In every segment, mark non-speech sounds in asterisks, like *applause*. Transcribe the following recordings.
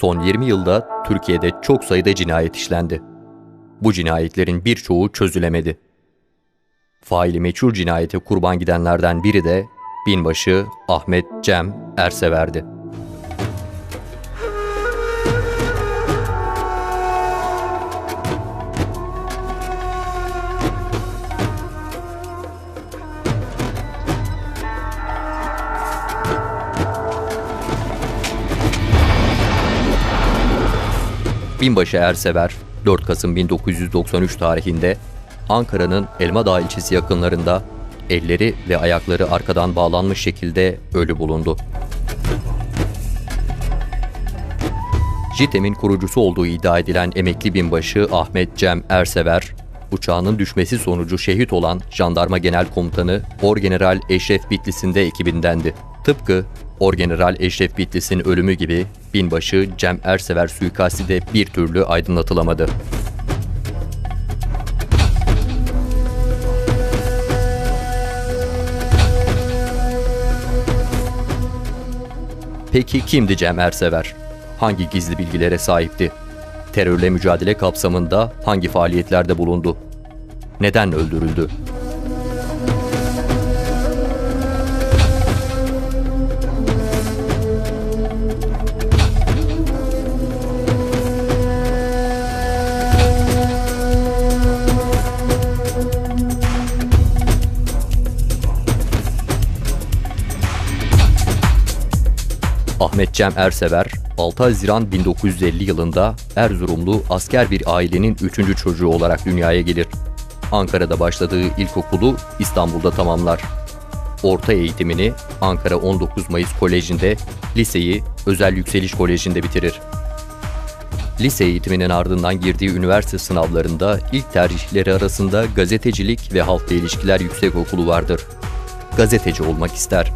Son 20 yılda Türkiye'de çok sayıda cinayet işlendi. Bu cinayetlerin birçoğu çözülemedi. Faili meçhul cinayete kurban gidenlerden biri de binbaşı Ahmet Cem Ersever'di. Binbaşı Ersever 4 Kasım 1993 tarihinde Ankara'nın Elmadağ ilçesi yakınlarında elleri ve ayakları arkadan bağlanmış şekilde ölü bulundu. JITEM'in kurucusu olduğu iddia edilen emekli binbaşı Ahmet Cem Ersever, uçağının düşmesi sonucu şehit olan Jandarma Genel Komutanı Orgeneral Eşref Bitlis'in de ekibindendi. Tıpkı Orgeneral Eşref Bitlis'in ölümü gibi binbaşı Cem Ersever suikasti de bir türlü aydınlatılamadı. Peki kimdi Cem Ersever? Hangi gizli bilgilere sahipti? Terörle mücadele kapsamında hangi faaliyetlerde bulundu? Neden öldürüldü? Ahmet Cem Ersever, 6 Haziran 1950 yılında Erzurumlu asker bir ailenin üçüncü çocuğu olarak dünyaya gelir. Ankara'da başladığı ilkokulu İstanbul'da tamamlar. Orta eğitimini Ankara 19 Mayıs Koleji'nde, liseyi Özel Yükseliş Koleji'nde bitirir. Lise eğitiminin ardından girdiği üniversite sınavlarında ilk tercihleri arasında gazetecilik ve halkla ilişkiler yüksekokulu vardır. Gazeteci olmak ister.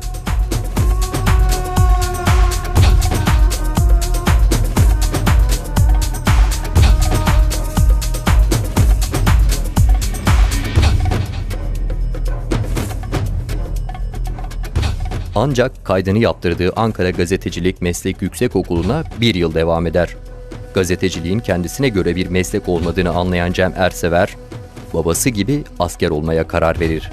Ancak kaydını yaptırdığı Ankara Gazetecilik Meslek Yüksekokulu'na bir yıl devam eder. Gazeteciliğin kendisine göre bir meslek olmadığını anlayan Cem Ersever, babası gibi asker olmaya karar verir.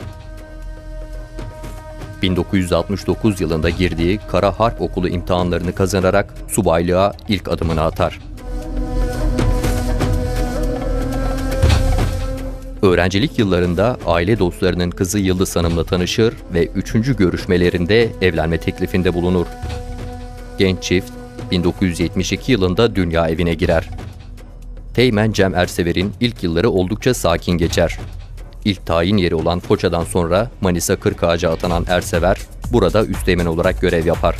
1969 yılında girdiği Kara Harp Okulu imtihanlarını kazanarak subaylığa ilk adımını atar. Öğrencilik yıllarında aile dostlarının kızı Yıldız Hanım'la tanışır ve üçüncü görüşmelerinde evlenme teklifinde bulunur. Genç çift 1972 yılında dünya evine girer. Teğmen Cem Ersever'in ilk yılları oldukça sakin geçer. İlk tayin yeri olan Foça'dan sonra Manisa Kırkağaç'a atanan Ersever, burada üsteğmen olarak görev yapar.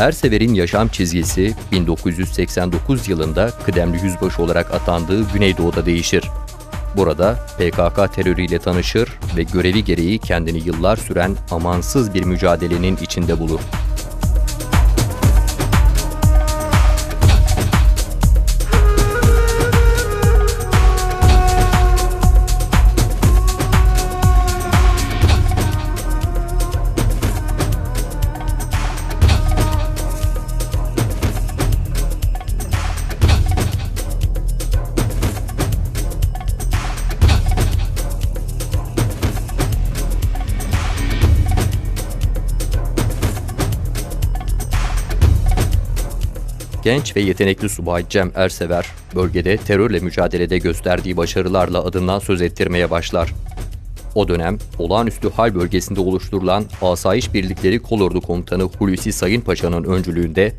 Ersever'in yaşam çizgisi 1989 yılında kıdemli yüzbaşı olarak atandığı Güneydoğu'da değişir. Burada PKK terörüyle tanışır ve görevi gereği kendini yıllar süren amansız bir mücadelenin içinde bulur. Genç ve yetenekli subay Cem Ersever, bölgede terörle mücadelede gösterdiği başarılarla adından söz ettirmeye başlar. O dönem olağanüstü hal bölgesinde oluşturulan Asayiş Birlikleri Kolordu Komutanı Hulusi Sayın Paşa'nın öncülüğünde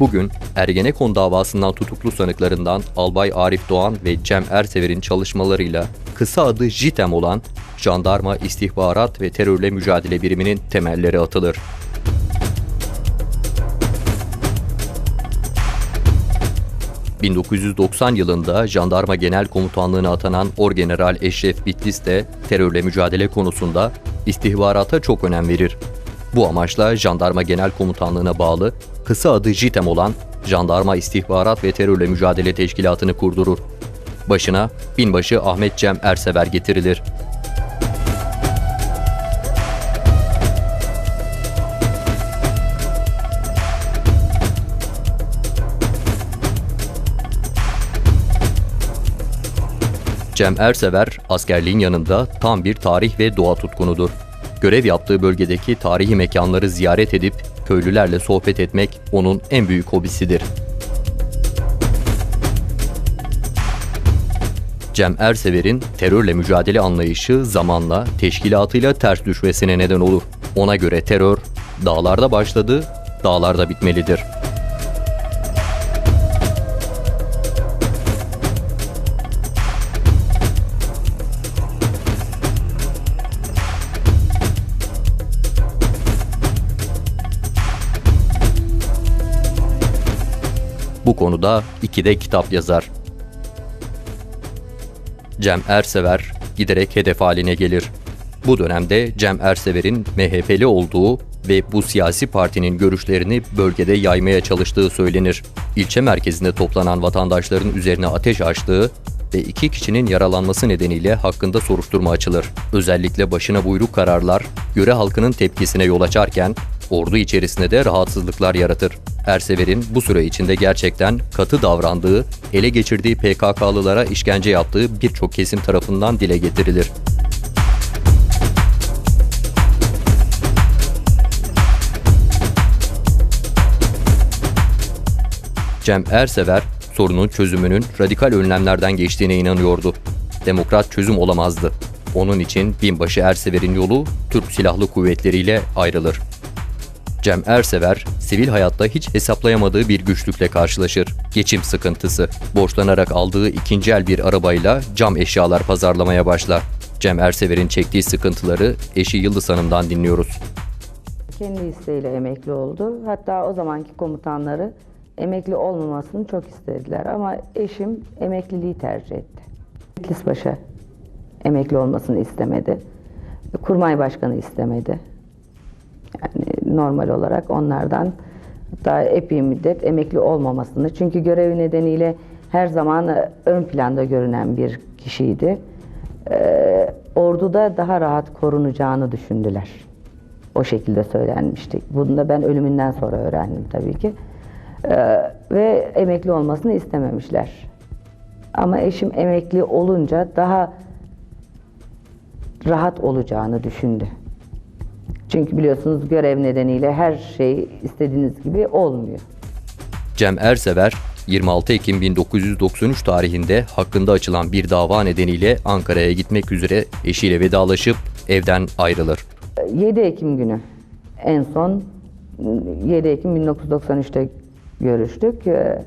bugün Ergenekon davasından tutuklu sanıklarından Albay Arif Doğan ve Cem Ersever'in çalışmalarıyla kısa adı JITEM olan Jandarma İstihbarat ve Terörle Mücadele Biriminin temelleri atılır. 1990 yılında Jandarma Genel Komutanlığı'na atanan Orgeneral Eşref Bitlis de terörle mücadele konusunda istihbarata çok önem verir. Bu amaçla Jandarma Genel Komutanlığı'na bağlı kısa adı JITEM olan Jandarma İstihbarat ve Terörle Mücadele Teşkilatı'nı kurdurur. Başına binbaşı Ahmet Cem Ersever getirilir. Cem Ersever, askerliğin yanında tam bir tarih ve doğa tutkunudur. Görev yaptığı bölgedeki tarihi mekanları ziyaret edip köylülerle sohbet etmek onun en büyük hobisidir. Cem Ersever'in terörle mücadele anlayışı zamanla teşkilatıyla ters düşmesine neden olur. Ona göre terör dağlarda başladı, dağlarda bitmelidir. Konuda iki de kitap yazar. Cem Ersever giderek hedef haline gelir. Bu dönemde Cem Ersever'in MHP'li olduğu ve bu siyasi partinin görüşlerini bölgede yaymaya çalıştığı söylenir. İlçe merkezinde toplanan vatandaşların üzerine ateş açtığı ve iki kişinin yaralanması nedeniyle hakkında soruşturma açılır. Özellikle başına buyruk kararlar göre halkının tepkisine yol açarken ordu içerisinde de rahatsızlıklar yaratır. Ersever'in bu süre içinde gerçekten katı davrandığı, ele geçirdiği PKK'lılara işkence yaptığı birçok kesim tarafından dile getirilir. Cem Ersever, sorunun çözümünün radikal önlemlerden geçtiğine inanıyordu. Demokrat çözüm olamazdı. Onun için binbaşı Ersever'in yolu Türk Silahlı Kuvvetleri ile ayrılır. Cem Ersever, sivil hayatta hiç hesaplayamadığı bir güçlükle karşılaşır. Geçim sıkıntısı. Borçlanarak aldığı ikinci el bir arabayla cam eşyalar pazarlamaya başlar. Cem Ersever'in çektiği sıkıntıları eşi Yıldız Hanım'dan dinliyoruz. Kendi isteğiyle emekli oldu. Hatta o zamanki komutanları emekli olmamasını çok istediler ama eşim emekliliği tercih etti. Kitlisbaşı emekli olmasını istemedi. Kurmay başkanı istemedi. Yani normal olarak onlardan hatta epey müddet emekli olmamasını çünkü görevi nedeniyle her zaman e, ön planda görünen bir kişiydi. Ee, orduda daha rahat korunacağını düşündüler. O şekilde söylenmişti. Bunu da ben ölümünden sonra öğrendim tabii ki. Ee, ve emekli olmasını istememişler. Ama eşim emekli olunca daha rahat olacağını düşündü. Çünkü biliyorsunuz görev nedeniyle her şey istediğiniz gibi olmuyor. Cem Ersever, 26 Ekim 1993 tarihinde hakkında açılan bir dava nedeniyle Ankara'ya gitmek üzere eşiyle vedalaşıp evden ayrılır. 7 Ekim günü en son 7 Ekim 1993'te görüştük. Ee,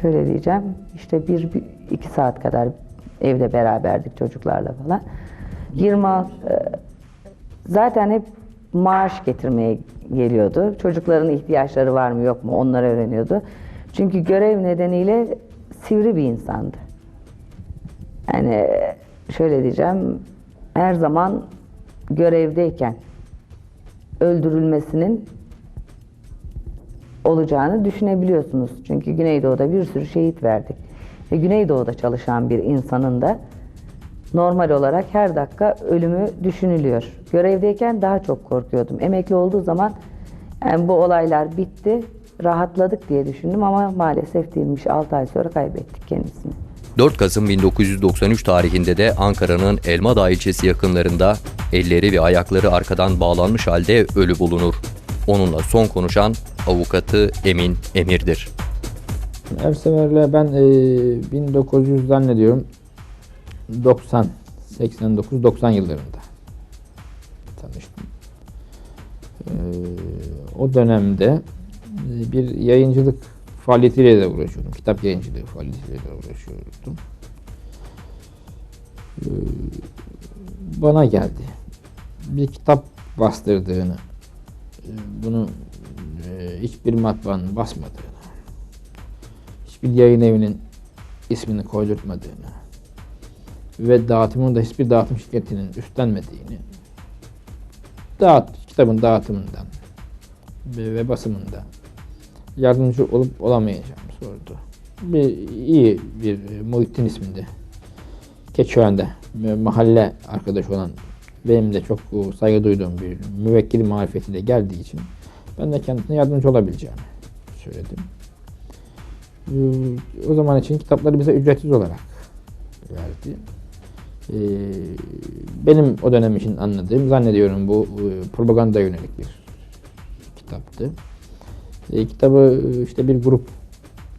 Şöyle diyeceğim, işte bir, bir iki saat kadar evde beraberdik çocuklarla falan. 26 e, zaten hep maaş getirmeye geliyordu. Çocukların ihtiyaçları var mı yok mu onları öğreniyordu. Çünkü görev nedeniyle sivri bir insandı. Yani şöyle diyeceğim, her zaman görevdeyken öldürülmesinin olacağını düşünebiliyorsunuz. Çünkü Güneydoğu'da bir sürü şehit verdik. Ve Güneydoğu'da çalışan bir insanın da normal olarak her dakika ölümü düşünülüyor. Görevdeyken daha çok korkuyordum. Emekli olduğu zaman yani bu olaylar bitti, rahatladık diye düşündüm ama maalesef değilmiş. 6 ay sonra kaybettik kendisini. 4 Kasım 1993 tarihinde de Ankara'nın Elmadağ ilçesi yakınlarında elleri ve ayakları arkadan bağlanmış halde ölü bulunur. Onunla son konuşan avukatı Emin Emir'dir. Ersever'le ben e, 1900 zannediyorum 90, 89, 90 yıllarında tanıştım. E, o dönemde e, bir yayıncılık faaliyetiyle de uğraşıyordum. Kitap yayıncılığı faaliyetiyle de uğraşıyordum. E, bana geldi. Bir kitap bastırdığını, e, bunu e, hiçbir matbaanın basmadığını, hiçbir yayın evinin ismini koydurtmadığını ve dağıtımını da hiçbir dağıtım şirketinin üstlenmediğini, dağıt, kitabın dağıtımından ve, basımından yardımcı olup olamayacağımı sordu. Bir iyi bir e, Muhittin isminde. Keçiören'de mahalle arkadaş olan benim de çok e, saygı duyduğum bir müvekkil marifetiyle geldiği için ben de kendisine yardımcı olabileceğimi söyledim. E, O zaman için kitapları bize ücretsiz olarak verdi. E, Benim o dönem için anladığım zannediyorum bu propaganda yönelik bir kitaptı. E, kitabı e, işte bir grup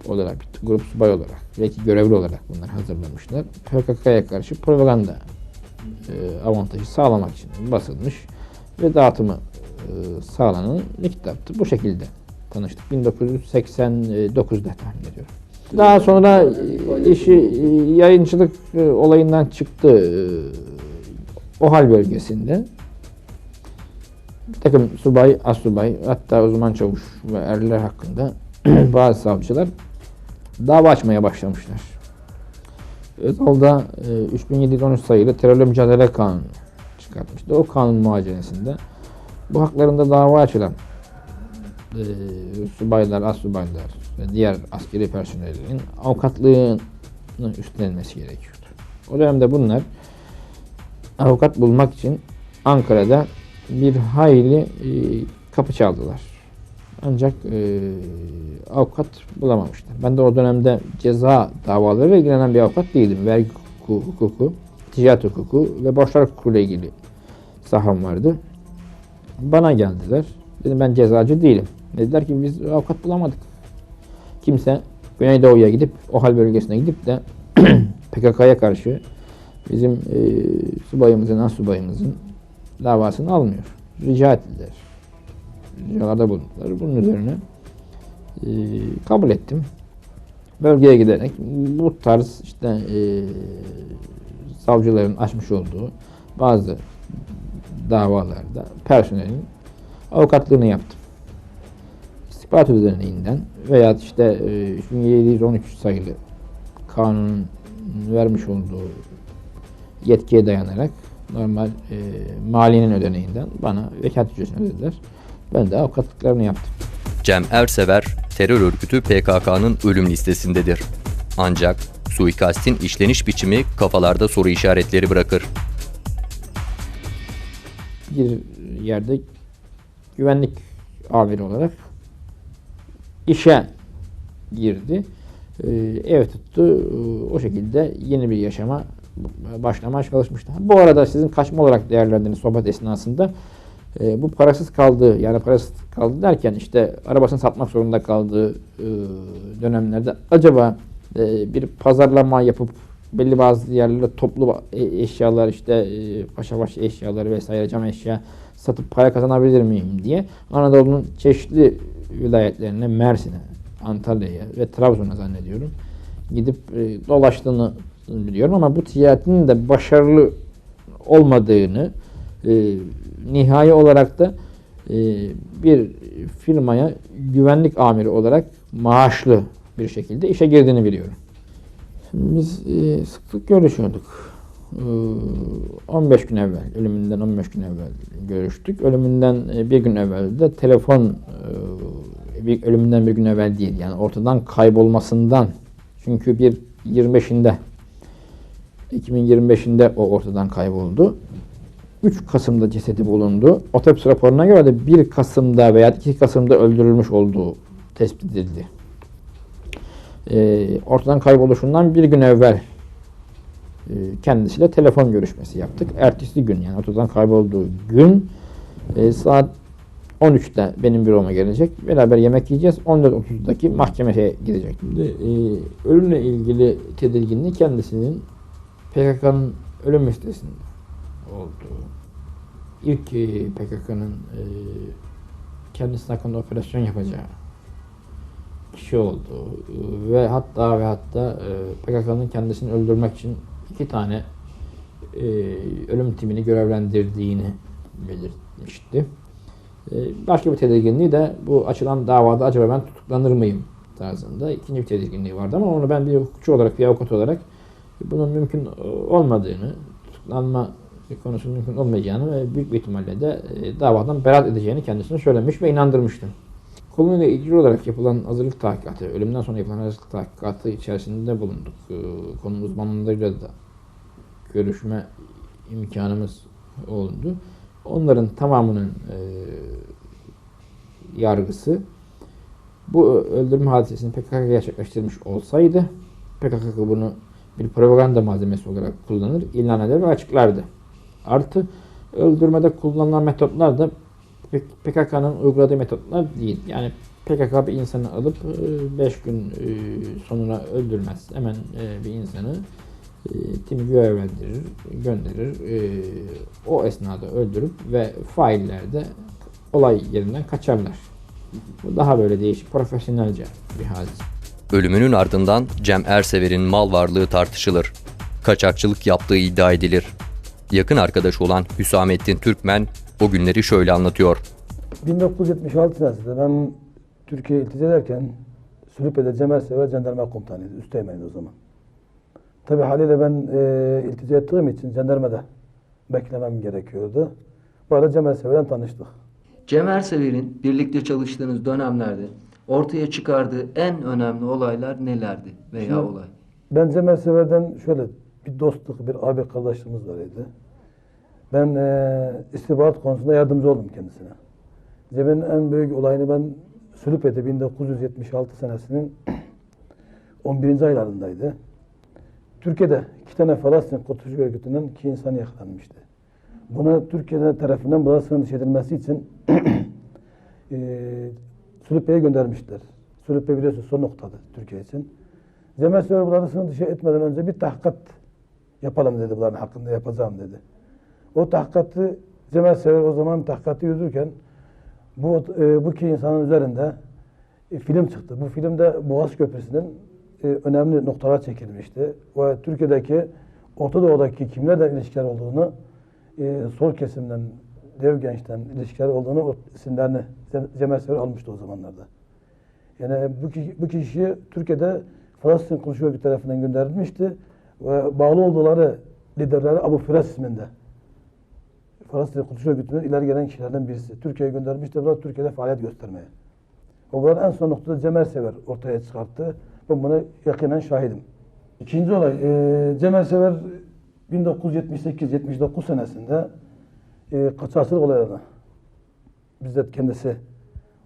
olarak, bir grup subay olarak, belki görevli olarak bunlar hazırlamışlar. PKK'ya karşı propaganda e, avantajı sağlamak için basılmış ve dağıtımı e, sağlanan bir kitaptı. Bu şekilde tanıştık. 1989'da tahmin ediyorum. Daha sonra e, işi e, yayıncılık e, olayından çıktı. OHAL bölgesinde bir takım subay, assubay, hatta uzman çavuş ve erler hakkında *clears throat* bazı savcılar dava açmaya başlamışlar. Özal'da e, 3713 sayılı terörle mücadele kanunu çıkartmıştı. O kanun muhaceresinde bu haklarında dava açılan subaylar, assubaylar ve diğer askeri personellerin avukatlığını üstlenmesi gerekiyordu. O dönemde bunlar avukat bulmak için Ankara'da bir hayli e, kapı çaldılar. Ancak e, avukat bulamamışlar. Ben de o dönemde ceza davalarıyla ilgilenen bir avukat değildim. Vergi hukuku, hukuku, ticaret hukuku ve borçlar hukuku ile ilgili saham vardı. Bana geldiler. Dedim ben cezacı değilim. Dediler ki biz avukat bulamadık. Kimse Güneydoğu'ya gidip, o hal bölgesine gidip de *clears throat* PKK'ya karşı bizim e, subayımızın, as subayımızın davasını almıyor. Rica ettiler. Ricalarda bulundular. Bunun üzerine e, kabul ettim. Bölgeye giderek bu tarz işte e, savcıların açmış olduğu bazı davalarda personelin avukatlığını yaptım. İstihbarat Ödeneği'nden veya işte e, 3713 sayılı kanunun vermiş olduğu yetkiye dayanarak normal e, maliyenin ödeneğinden bana vekalet ücretini ödediler. Ben de avukatlıklarını yaptım. Cem Ersever, terör örgütü PKK'nın ölüm listesindedir. Ancak suikastin işleniş biçimi kafalarda soru işaretleri bırakır. bir yerde güvenlik amiri olarak işe girdi. Ee, ev tuttu. Ee, O şekilde yeni bir yaşama başlamaya çalışmıştı. Bu arada sizin kaçma olarak değerlendirdiğiniz sohbet esnasında e, bu parasız kaldığı yani parasız kaldı derken işte arabasını satmak zorunda kaldığı e, dönemlerde acaba e, bir pazarlama yapıp belli bazı yerlerde toplu e- eşyalar işte e, paşabaşı eşyaları vesaire cam eşya satıp para kazanabilir miyim diye Anadolu'nun çeşitli vilayetlerine Mersin'e, Antalya'ya ve Trabzon'a zannediyorum gidip e, dolaştığını biliyorum ama bu ticaretin de başarılı olmadığını e, nihai olarak da e, bir firmaya güvenlik amiri olarak maaşlı bir şekilde işe girdiğini biliyorum. Biz e, sıklık görüşüyorduk. E, 15 gün evvel, ölümünden 15 gün evvel görüştük. Ölümünden e, bir gün evvel de telefon, e, bir, ölümünden bir gün evvel değil yani ortadan kaybolmasından. Çünkü bir 25'inde, 2025'inde o ortadan kayboldu. 3 Kasım'da cesedi bulundu. Otopsi raporuna göre de 1 Kasım'da veya 2 Kasım'da öldürülmüş olduğu tespit edildi. Ee, ortadan kayboluşundan bir gün evvel kendisiyle telefon görüşmesi yaptık. Ertesi gün yani ortadan kaybolduğu gün e, saat 13'te benim büroma gelecek. Beraber yemek yiyeceğiz. 14.30'daki mahkemeye gidecek. Şimdi, e, ölümle ilgili tedirginliği kendisinin PKK'nın ölüm listesinde olduğu. İlk e, PKK'nın e, kendisi hakkında operasyon yapacağı kişi olduğu e, ve hatta ve hatta e, PKK'nın kendisini öldürmek için iki tane e, ölüm timini görevlendirdiğini belirtmişti. E, başka bir tedirginliği de bu açılan davada acaba ben tutuklanır mıyım tarzında ikinci bir tedirginliği vardı ama onu ben bir hukukçu olarak, bir avukat olarak bunun mümkün olmadığını, tutuklanma konusunun mümkün olmayacağını ve büyük bir ihtimalle de e, davadan beraat edeceğini kendisine söylemiş ve inandırmıştım. Konuyla ilgili olarak yapılan hazırlık tahkikatı, ölümden sonra yapılan hazırlık tahkikatı içerisinde bulunduk. Ee, Konu uzmanlarıyla da görüşme imkanımız oldu. Onların tamamının e, yargısı bu öldürme hadisesini PKK gerçekleştirmiş olsaydı PKK bunu bir propaganda malzemesi olarak kullanır, ilan eder ve açıklardı. Artı öldürmede kullanılan metotlar da PKK'nın uyguladığı metotlar değil. Yani PKK bir insanı alıp 5 gün e, sonra öldürmez. Hemen e, bir insanı e, timi görevlendirir, gönderir. E, O esnada öldürüp ve failler de olay yerinden kaçarlar. Bu daha böyle değişik, profesyonelce bir hadise. Ölümünün ardından Cem Ersever'in mal varlığı tartışılır. Kaçakçılık yaptığı iddia edilir. Yakın arkadaş olan Hüsamettin Türkmen o günleri şöyle anlatıyor. 1976 senesinde ben Türkiye'ye iltica ederken Sülüpe'de Cemal Sever Jandarma Komutanıydı. Üsteğmeniydi o zaman. Tabi haliyle ben e, iltica ettiğim için jandarmada beklemem gerekiyordu. Bu arada Cemal Sever'den tanıştık. Cem Ersever'in birlikte çalıştığınız dönemlerde ortaya çıkardığı en önemli olaylar nelerdi veya Şimdi- olay? Ben Cemal Sever'den şöyle bir dostluk, bir abi kardeşliğimiz var idi. Ben e, istihbarat konusunda yardımcı oldum kendisine. Cem'in en büyük olayını ben Sülüpe'de 1976 senesinin *clears throat* 11. aylarındaydı. Türkiye'de iki tane Falastin Kurtuluş Örgütü'nün iki insan yakalanmıştı. Buna Türkiye'de tarafından buna sığınış edilmesi için *clears throat* e, Sülüpe'ye göndermişler. Sülüpe biliyorsun son noktadı Türkiye için. Cemal Sürer bunları sınır dışı etmeden önce bir tahkikat yapalım dedi bunların hakkında yapacağım dedi. O tahkikatı Cemal Sever o zaman tahkikatı yürütürken bu e, bu iki insanın üzerinde e, film çıktı. Bu filmde Boğaz Köprüsü'nün e, önemli noktalar çekilmişti. Ve Türkiye'deki Orta Doğu'daki kimlerle ilişkiler olduğunu e, sol kesimden, dev gençten ilişkiler olduğunu o isimlerini Cem- Cemal Sever almıştı o zamanlarda. Yani bu, kişi, bu kişi Türkiye'de Falastin Kuruluş Örgütü tarafından gönderilmişti ve bağlı oldukları liderleri Abu Firas isminde. Falastin Kuruluş Örgütü'nün ileri gelen kişilerden birisi. Türkiye'ye göndermişti ve Türkiye'de faaliyet göstermeye. O bunlar en son noktada Cemal Sever ortaya çıkarttı. Ben buna yakinen şahidim. İkinci olay, e, Cemal Sever 1978-79 senesinde e, kaçakçılık olaylarına bizzat kendisi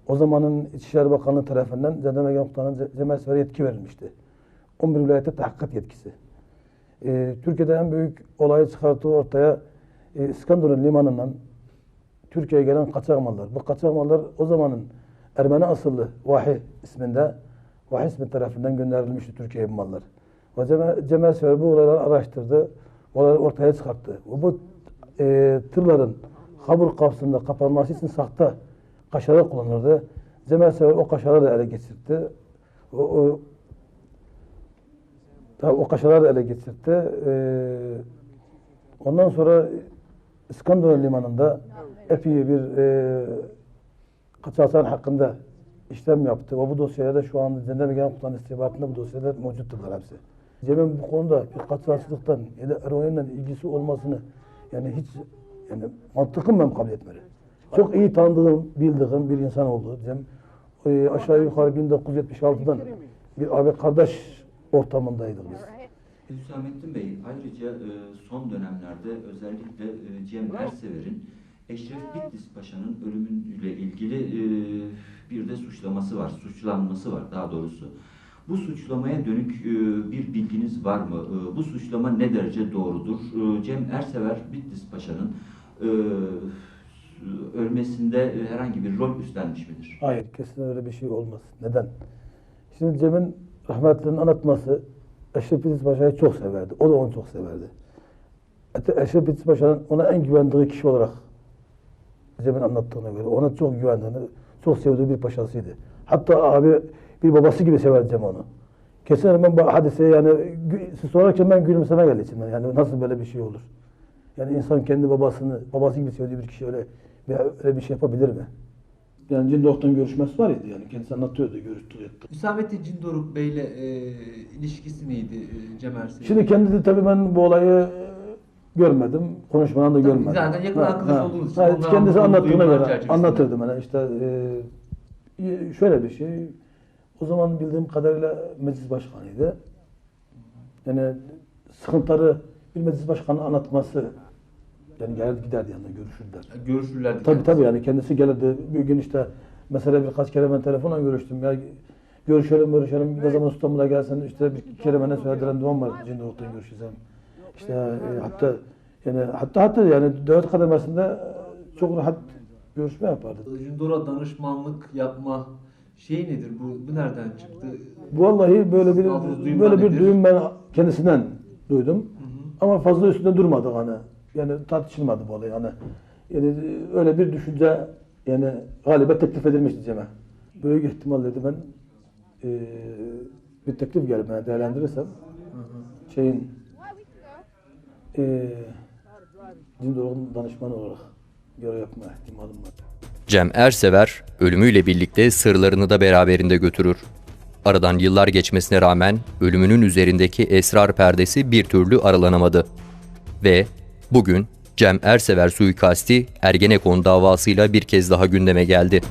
o zamanın İçişleri Bakanlığı tarafından Jandarma Genel Komutanı'na Ce- Cemal Sever'e yetki verilmişti. 11 vilayette tahkikat yetkisi. Ee, Türkiye'de en büyük olayı çıkarttığı ortaya e, İskenderun limanından Türkiye'ye gelen kaçak mallar. Bu kaçak mallar o zamanın Ermeni asıllı Vahi isminde Vahi ismi tarafından gönderilmişti Türkiye'ye bu mallar. Ve Cemal, Cemal Sever bu olayları araştırdı. Olayları ortaya çıkarttı. Ve bu e, tırların kabur kapsında kapanması için sahte kaşarlar kullanırdı. Cemal Sever o kaşarları da ele geçirdi. O, o, o kaşarları da ele geçirdi. Ee, ondan sonra İskenderun limanında epey bir e, kaçakçılar hakkında işlem yaptı. Ve bu dosyalarda şu anda Jandarma Genel Komutanı istihbaratında bu dosyalar mevcutturlar hepsi. Cem'in bu konuda bir kaçakçılıktan ya da eroinle ilgisi olmasını yani hiç yani mantıkım ben kabul etmiyorum. Çok iyi tanıdığım, bildiğim bir insan oldu. Cem e, aşağı yukarı 1976'dan bir abi kardeş ortamındaydık biz. Hüsamettin Bey, ayrıca e, son dönemlerde özellikle e, Cem Ersever'in Eşref Bitlis Paşa'nın ölümüyle ilgili e, bir de suçlaması var, suçlanması var daha doğrusu. Bu suçlamaya dönük e, bir bilginiz var mı? E, bu suçlama ne derece doğrudur? E, Cem Ersever Bitlis Paşa'nın e, ölmesinde herhangi bir rol üstlenmiş midir? Hayır, kesin öyle bir şey olmaz. Neden? Şimdi Cem'in rahmetlinin anlatması Eşref İdris Paşa'yı çok severdi. O da onu çok severdi. Hatta Eşref İdris Paşa'nın ona en güvendiği kişi olarak Cem'in anlattığına göre ona çok güvendiğini, çok sevdiği bir paşasıydı. Hatta abi bir babası gibi severdi Cem onu. Kesin ben bu hadiseye yani siz sorarken ben gülümseme geldi içimden. Yani nasıl böyle bir şey olur? Yani insan kendi babasını, babası gibi sevdiği bir kişi öyle, öyle bir şey yapabilir mi? Yani Cindok'tan görüşmesi var idi yani kendisi anlatıyordu, görüştü, etti. Hüsamettin Cindoruk Bey'le e, ilişkisi neydi e, Cem Ersoy'un? Şimdi kendisi tabii ben bu olayı görmedim, konuşmadan da Tabii, görmedim. zaten yakın arkadaş olduğunuz için ha, kendisi anlattığına göre çerçevesinde. anlatırdı bana işte e, şöyle bir şey. O zaman bildiğim kadarıyla meclis başkanıydı. Yani sıkıntıları bir meclis başkanı anlatması yani gelir giderdi yanına görüşürler. Görüşürlerdi. Tabii kendisi. tabii yani kendisi gelirdi. Bir gün işte mesela birkaç kere ben telefonla görüştüm. Ya görüşelim görüşelim ne zaman İstanbul'a gelsen işte bir kere bana söyledi randevum var Cindoruk'tan görüşeceğim. İşte e, hatta yani hatta hatta yani devlet kademesinde çok rahat görüşme yapardı. Jundor'a danışmanlık yapma şey nedir bu? Bu nereden çıktı? Vallahi böyle bir böyle bir nedir? duyum ben kendisinden duydum. Ama fazla üstünde durmadık hani. Yani tartışılmadı bu olay hani. Yani öyle bir düşünce yani galiba teklif edilmişti Cem'e. Büyük ihtimal dedi ben eee bir teklif gelip bana değerlendirirsem şeyin eee Cindor'un danışmanı olarak görev yapma ihtimalim var. Cem Ersever ölümüyle birlikte sırlarını da beraberinde götürür. Aradan yıllar geçmesine rağmen ölümünün üzerindeki esrar perdesi bir türlü aralanamadı. Ve bugün Cem Ersever suikasti Ergenekon davasıyla bir kez daha gündeme geldi.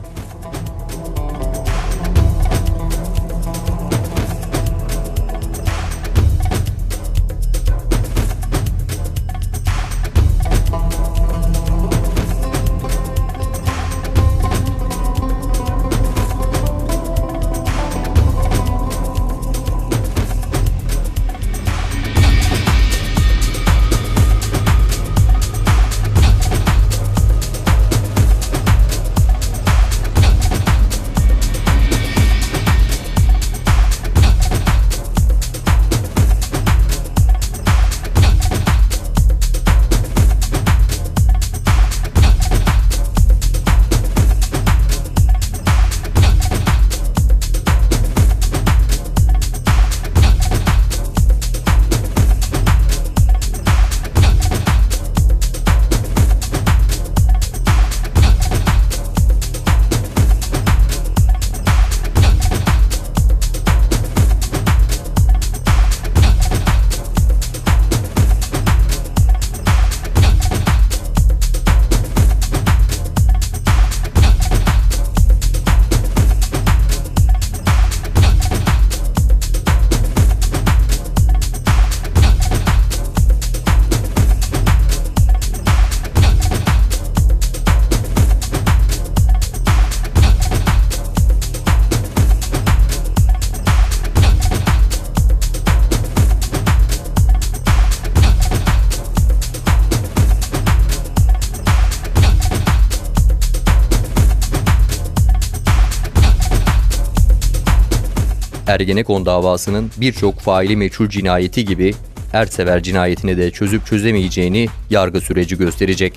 Ergenekon davasının birçok faili meçhul cinayeti gibi Ersever cinayetini de çözüp çözemeyeceğini yargı süreci gösterecek.